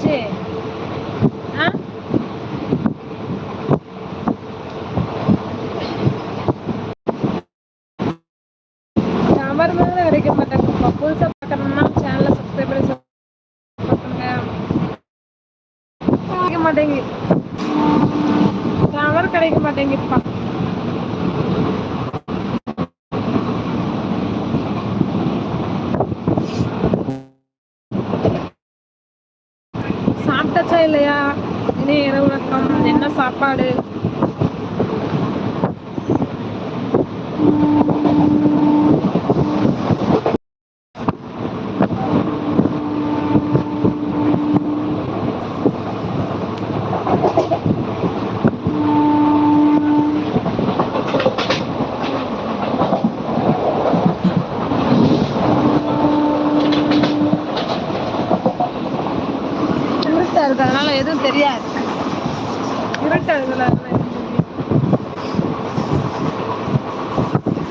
என்னாச்சு ஆ டவர் தான் கிடைக்க மாட்டேங்குது புதுசாக பார்க்கணும்னா சேனலை சப்ஸ்கிரைப் பண்ணி support பண்ணுங்க கிடைக்க மாட்டேங்குது டவர் கிடைக்க மாட்டேங்குதுப்பா சாப்பிட்டாச்சா இல்லையா? இனி இரவு வணக்கம். என்ன சாப்பாடு இருட்டா இருக்கு அதனால எதுவும் தெரியாது. இருட்டா தெரியாது.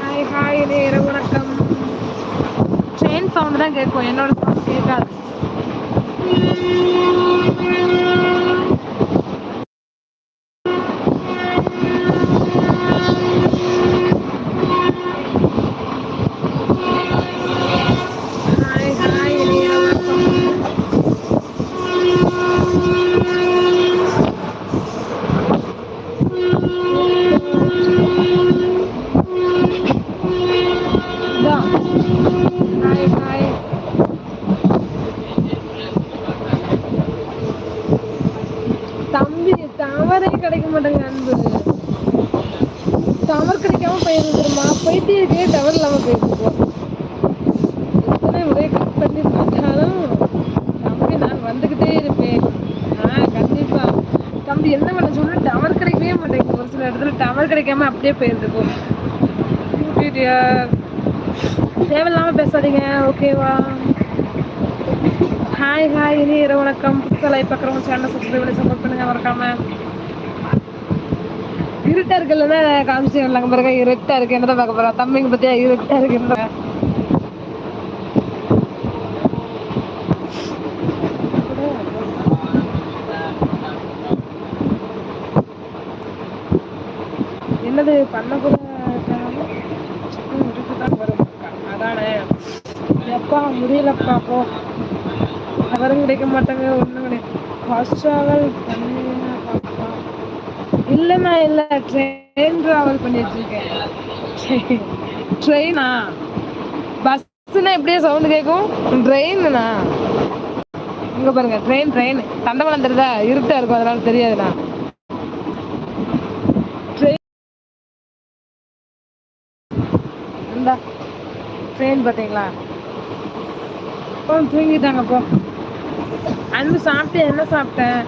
ஹாய் ஹாய் இது இரவு வணக்கம். ட்ரெயின் சவுண்ட் தான் கேட்கும். என்னோட சவுண்ட் கேட்காது ஹாய் ஹாய் இது இரவு வணக்கம் இதான். ஹாய் ஹாய் தம்பி டவரே கிடைக்க மாட்டேங்க அன்பு. டவர் கிடைக்காம போயிருந்துருமா போயிட்டே இருக்கே டவர் இல்லாமல் போயிருந்துருவோம் எத்தனை முறை கட் பண்ணி பார்த்தாலும் தம்பி நான் வந்துக்கிட்டே இருப்பேன். ஆ கண்டிப்பாக தம்பி என்ன பண்ண சொன்னா டவர் கிடைக்கவே மாட்டேங்குது. ஒரு சில இடத்துல டவர் கிடைக்காம அப்படியே போயிருந்துக்கும் தேவையில்லாம பேசாதீங்க. ஓகேவா ஹாய் ஹாய் இனி இரவு வணக்கம். புதுசாக லைவ் பார்க்குறவங்க சேனலை சப்ஸ்கிரைப் பண்ணி சப்போர்ட் பண்ணுங்க மறக்காம. இருட்டா இருக்குல்ல காமிச்சு வரலாங்க பாருங்க. இருட்டா இருக்கு. என்னதான் பார்க்க போறோம் தம்பிங்க பத்தியா? இருட்டா இருக்கு. என்ன என்னது பண்ண கூட அதானே எப்பா முடியலப்பா போ. அவரும் கிடைக்க மாட்டாங்க ஒண்ணும் கிடையாது ஃபர்ஸ்ட் ட்ராவல் பண்ணியா இல்லைண்ணா இல்லை. ட்ரெயின் ட்ராவல் பண்ணிட்டு இருக்கேன் ட்ரெயினா பஸ்ஸுனா எப்படியே சவுண்டு கேட்கும்? ட்ரெயினுண்ணா இங்க பாருங்க ட்ரெயின் ட்ரெயின் தண்டவாளம் தெரியுதா? இருட்டா இருக்கும் அதனால தெரியாதுண்ணா ட்ரெயின் இந்தா ட்ரெயின் பார்த்தீங்களா? போ தூங்கிட்டாங்க போ அன்பு சாப்பிட்டு என்ன சாப்பிட்டேன்?